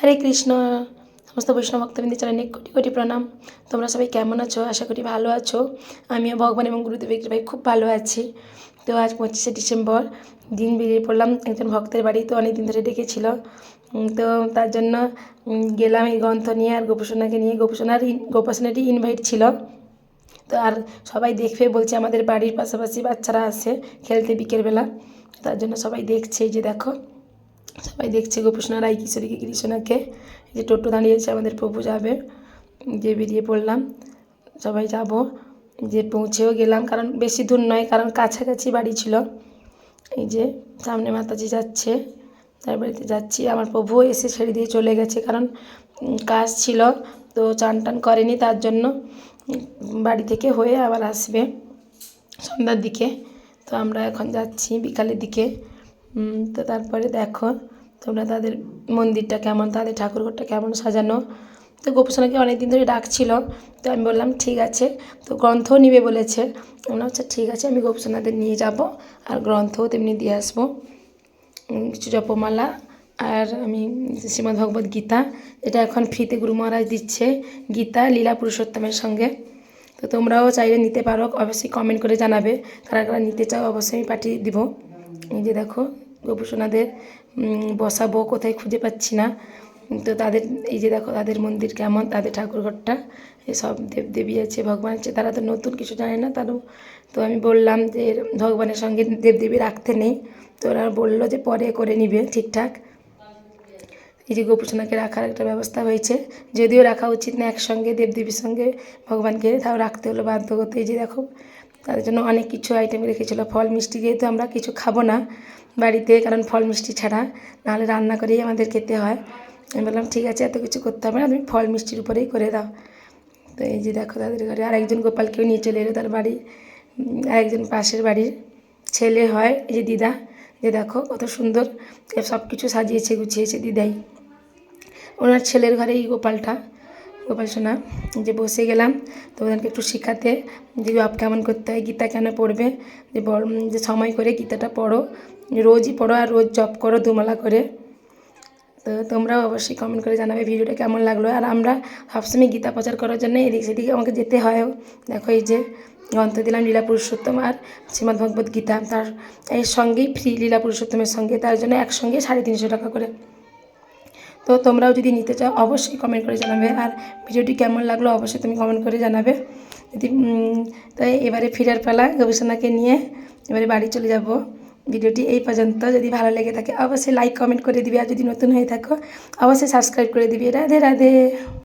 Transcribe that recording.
হরে কৃষ্ণ। সমস্ত বৈষ্ণব ভক্তবৃন্দের চরণে কোটি কোটি প্রণাম। তোমরা সবাই কেমন আছো? আশা করি ভালো আছো। আমিও ভগবান এবং গুরুদেবের কৃপায় খুব ভালো আছি। তো আজ পঁচিশে ডিসেম্বর, দিন বেরিয়ে পড়লাম একজন ভক্তের বাড়ি, তো অনেক দিন ধরে ডেকেছিল। তো তার জন্য গেলাম এই গ্রন্থ নিয়ে আর গোপসোনাকে নিয়ে। গোপসোনার গোপাসনারই ইনভাইট ছিল। তো আর সবাই দেখবে বলছে আমাদের বাড়ির পাশাপাশি বাচ্চারা আসে খেলতে বিকেলবেলা। তার জন্য সবাই দেখছে যে দেখো। সবাই দেখছে গোপসোনা রায় কিশোরীকে কৃষ্ণাকে যে টোটো দাঁড়িয়েছে, আমাদের প্রভু যাবে। যে বেরিয়ে পড়লাম। সবাই যাব। যে পৌঁছেও গেলাম, কারণ বেশি দূর নয়, কারণ কাছাকাছি বাড়ি ছিল। এই যে সামনে মাতাজি যাচ্ছে, তার বাড়িতে যাচ্ছি। আমার প্রভুও এসে ছেড়ে দিয়ে চলে গেছে, কারণ কাজ ছিল, তো চান টান করেনি তার জন্য। বাড়ি থেকে হয়ে আবার আসবে সন্ধ্যার দিকে। তো আমরা এখন যাচ্ছি বিকালের দিকে। তো তারপরে দেখো তোমরা তাদের মন্দিরটা কেমন, তাদের ঠাকুরঘরটা কেমন সাজানো। তো গোপসোনাকে অনেক দিন ধরে ডাকছিল, তো আমি বললাম, ঠিক আছে। তো গ্রন্থও নিবে বলেছে। আমরা হচ্ছে ঠিক আছে, আমি গোপসোনাদের নিয়ে যাব আর গ্রন্থও তেমনি দিয়ে আসব। কিছু জপমালা আর আমি শ্রীমদ্ ভগবত গীতা এটা এখন ফ্রিতে গুরু মহারাজ দিচ্ছে, গীতা, লীলা পুরুষোত্তমের সঙ্গে। তো তোমরাও চাইলে নিতে পারো, অবশ্যই কমেন্ট করে জানাবে, কারা কারা নিতে চাও অবশ্যই আমি পাঠিয়ে দিব। এই যে দেখো, গোপুসোনাদের বসাবো, কোথায় খুঁজে পাচ্ছি না। তো তাদের, এই যে দেখো, তাদের মন্দির কেমন, তাদের ঠাকুরঘরটা সব দেব, দেবী আছে, ভগবান আছে, তারা তো নতুন, কিছু জানে না তারও। তো আমি বললাম যে ভগবানের সঙ্গে দেবদেবী রাখতে নেই। তো ওরা বলল যে, পরে করে নিবে, ঠিকঠাক। এই যে গোপুসোনাকে রাখার একটা ব্যবস্থা হয়েছে। যদিও রাখা উচিত না একসঙ্গে দেবদেবীর সঙ্গে ভগবানকে, তাও রাখতে হলো বাধ্য করতে এই যে দেখো তাদের জন্য অনেক কিছু আইটেম রেখেছিলো। ফল, মিষ্টি যেহেতু আমরা কিছু খাব না বাড়িতে, কারণ ফল, মিষ্টি ছাড়া নাহলে রান্না করেই আমাদের খেতে হয়। আমি বললাম, ঠিক আছে, এত কিছু করতে হবে না, তুমি ফল, মিষ্টির উপরেই করে দাও। তো এই যে দেখো তাদের ঘরে আরেকজন গোপালকেও নিয়ে চলে এলো তার বাড়ি। আরেকজন পাশের বাড়ির ছেলে হয়, এই যে দিদা। যে দেখো কত সুন্দর সব কিছু সাজিয়েছে, গুছিয়েছে দিদাই। ওনার ছেলের ঘরে এই গোপালটা। গোপাল সোনা যে বসে গেলাম, তো ওদেরকে একটু শেখাতে, যে জব কেমন করতে হয়, গীতা কেন পড়বে, যে বড় যে সময় করে গীতাটা পড়ো, রোজই পড়ো আর রোজ জব করো, দুমালা করে। তো তোমরাও অবশ্যই কমেন্ট করে জানাবে ভিডিওটা কেমন লাগল। আর আমরা সবসময় গীতা প্রচার করার জন্য এদিক সেদিকে আমাকে যেতে হয়ও দেখো এই যে গ্রন্থ দিলাম লীলা পুরুষোত্তম আর শ্রীমদ্ ভগবত গীতা। তার, এর সঙ্গেই ফ্রি লীলা পুরুষোত্তমের সঙ্গে, তার জন্য একসঙ্গে সাড়ে তিনশো টাকা করে। তো তোমরাও যদি নিতে চাও, অবশ্যই কমেন্ট করে জানাবে। আর ভিডিওটি কেমন লাগল অবশ্যই তুমি কমেন্ট করে জানাবে। যদি তো এবারে ফিরার পালা গবেষণাকে নিয়ে এবারে বাড়ি চলে যাব। ভিডিওটি এই পর্যন্ত। যদি ভালো লেগে থাকে, অবশ্যই লাইক কমেন্ট করে দিবে। আর যদি নতুন হয়ে থাকো, অবশ্যই সাবস্ক্রাইব করে দিবি। রাধে রাধে।